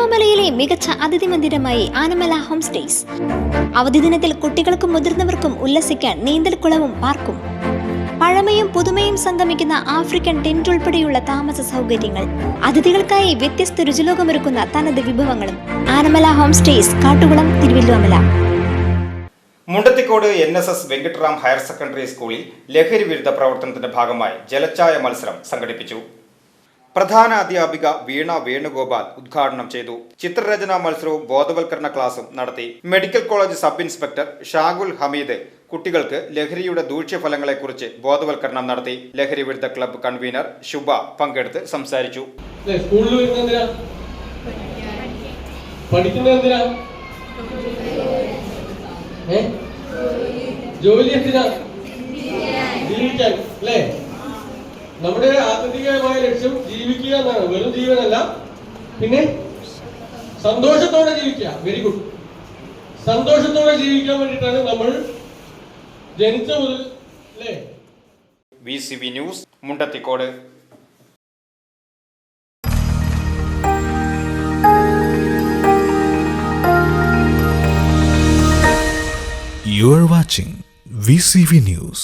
തിരുവല്ലോമലയിലെ മികച്ച അതിഥി മന്ദിരമായി Anamala home stays. അവധി ദിനത്തിൽ കുട്ടികൾക്കും മുതിർന്നവർക്കും ഉല്ലസിക്കാൻ നീന്തൽക്കുളവും പാർക്കും. പഴമയും പുതുമയും സംഗമിക്കുന്ന ആഫ്രിക്കൻ ടെന്റ് ഉൾപ്പെടെയുള്ള താമസ സൗകര്യങ്ങൾ. അതിഥികൾക്കായി വ്യത്യസ്ത രുചിലോകമൊരുക്കുന്ന തനത് വിഭവങ്ങളും. Anamala home stays Kattukulam Thiruvilwamala Mundathikode N S S Venkitaram higher secondary സ്കൂളിൽ ലഹരി വിരുദ്ധ പ്രവർത്തനത്തിന്റെ ഭാഗമായി ജലച്ചായ മത്സരം സംഘടിപ്പിച്ചു. പ്രധാന അധ്യാപിക വീണ വേണുഗോപാൽ ഉദ്ഘാടനം ചെയ്തു. ചിത്രരചനാ മത്സരവും ബോധവൽക്കരണ ക്ലാസും നടത്തി. Medical college sub inspector Shagul Hameed കുട്ടികൾക്ക് ലഹരിയുടെ ദൂഷ്യഫലങ്ങളെക്കുറിച്ച് ബോധവൽക്കരണം നടത്തി. ലഹരി വിരുദ്ധ ക്ലബ്ബ് കൺവീനർ ശുഭ പങ്കെടുത്ത് സംസാരിച്ചു. ജോലി എന്തിനാ? ജീവിക്കാൻ അല്ലേ? നമ്മുടെ ആത്യന്തികമായ ലക്ഷ്യം ജീവിക്കുക എന്നാണ്. വെറും ജീവനല്ല. പിന്നെ സന്തോഷത്തോടെ ജീവിക്കുക. വെരി ഗുഡ് സന്തോഷത്തോടെ ജീവിക്കാൻ വേണ്ടിയിട്ടാണ് നമ്മൾ ജനിച്ച മുതൽ അല്ലേ? V C V news Mundathikode. You are watching VCV News.